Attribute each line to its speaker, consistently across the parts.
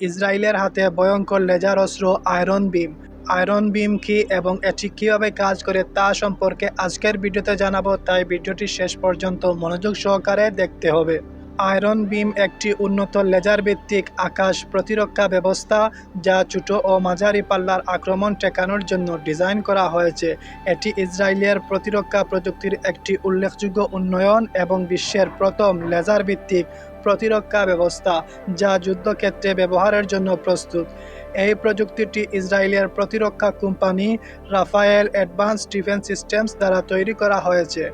Speaker 1: ইসরায়েলের হাতে ভয়ঙ্কর লেজার অস্ত্র, আয়রন বিম। আয়রন বিম কি এবং এটি কীভাবে কাজ করে তা সম্পর্কে আজকের ভিডিওতে জানাব, তাই ভিডিওটি শেষ পর্যন্ত মনোযোগ সহকারে দেখতে হবে। আয়রন বিম একটি উন্নত লেজার ভিত্তিক আকাশ প্রতিরক্ষা ব্যবস্থা যা ছোট ও মাঝারি পাল্লার আক্রমণ ঠেকানোর জন্য ডিজাইন করা হয়েছে। এটি ইসরায়েলের প্রতিরক্ষা প্রযুক্তির একটি উল্লেখযোগ্য উন্নয়ন এবং বিশ্বের প্রথম লেজার ভিত্তিক প্রতিরক্ষা ব্যবস্থা যা যুদ্ধক্ষেত্রে ব্যবহারের জন্য প্রস্তুত। এই প্রযুক্তিটি ইসরায়েলের প্রতিরক্ষা company Rafael advance defence systems দ্বারা তৈরি করা হয়েছে।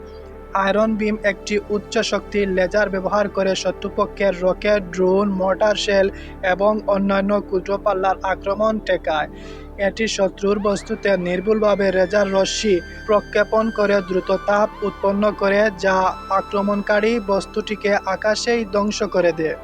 Speaker 1: আয়রন বিম একটি উচ্চ শক্তির লেজার ব্যবহার করে শত্রুপক্ষের রকেট, ড্রোন মোটর শেল এবং অন্যান্য ক্ষুদ্র পাল্লার আক্রমণ ঠেকায়। এটি শত্রুর বস্তুতে নির্ভুলভাবে রেজার রশ্মি প্রক্ষেপণ করে দ্রুত তাপ উৎপন্ন করে, যা আক্রমণকারী বস্তুটিকে আকাশেই ধ্বংস করে দেয়।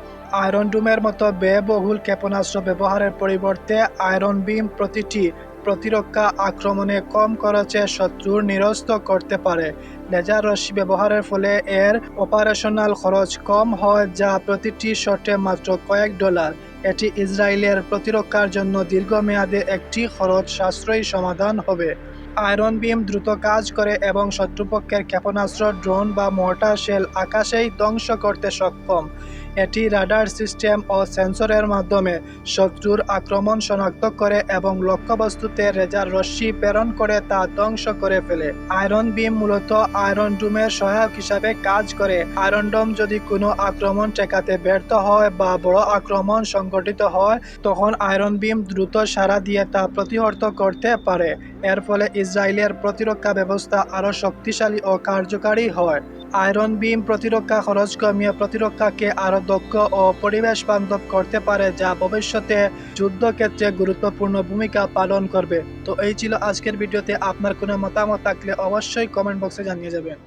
Speaker 1: আয়রন ডুমের মতো ব্যয়বহুল ক্ষেপণাস্ত্র ব্যবহারের পরিবর্তে আয়রন বিম প্রতিটি প্রতিরক্ষা আক্রমণে কম খরচে শত্রুর নিরস্ত করতে পারে। লেজার রশ্মি ব্যবহারের ফলে এর অপারেশনাল খরচ কম হয়, যা প্রতিটি শটে মাত্র কয়েক ডলার। এটি ইসরায়েলের প্রতিরক্ষার জন্য দীর্ঘমেয়াদে একটি খরচ সাশ্রয়ী সমাধান হবে। আয়রন বিম দ্রুত কাজ করে এবং শত্রুপক্ষের ক্ষেপণাস্ত্র, ড্রোন বা মোর্টার শেল আকাশেই ধ্বংস করতে সক্ষম। এটি রাডার সিস্টেম ও সেন্সরের মাধ্যমে শত্রুর আক্রমণ শনাক্ত করে এবং লক্ষ্যবস্তুতে রেজার রশ্মি প্রেরণ করে তা ধ্বংস করে ফেলে। আয়রন বিম মূলত আয়রন ডোমের সহায়ক হিসাবে কাজ করে। আয়রন ডোম যদি কোনো আক্রমণ ঠেকাতে ব্যর্থ হয় বা বড় আক্রমণ সংঘটিত হয়, তখন আয়রন বিম দ্রুত সাড়া দিয়ে তা প্রতিহত করতে পারে। এর ফলে ইসরায়েলের প্রতিরক্ষা ব্যবস্থা আরও শক্তিশালী ও কার্যকারী হয়। আয়রন বিম প্রতিরক্ষা খরচ কমিয়ে প্রতিরক্ষাকে আরও দক্ষ ও পরিবেশ বান্ধব করতে পারে, যা ভবিষ্যতে যুদ্ধক্ষেত্রে গুরুত্বপূর্ণ ভূমিকা পালন করবে। তো এই ছিল আজকের ভিডিওতে। আপনার কোনো মতামত থাকলে অবশ্যই কমেন্ট বক্সে জানিয়ে যাবেন।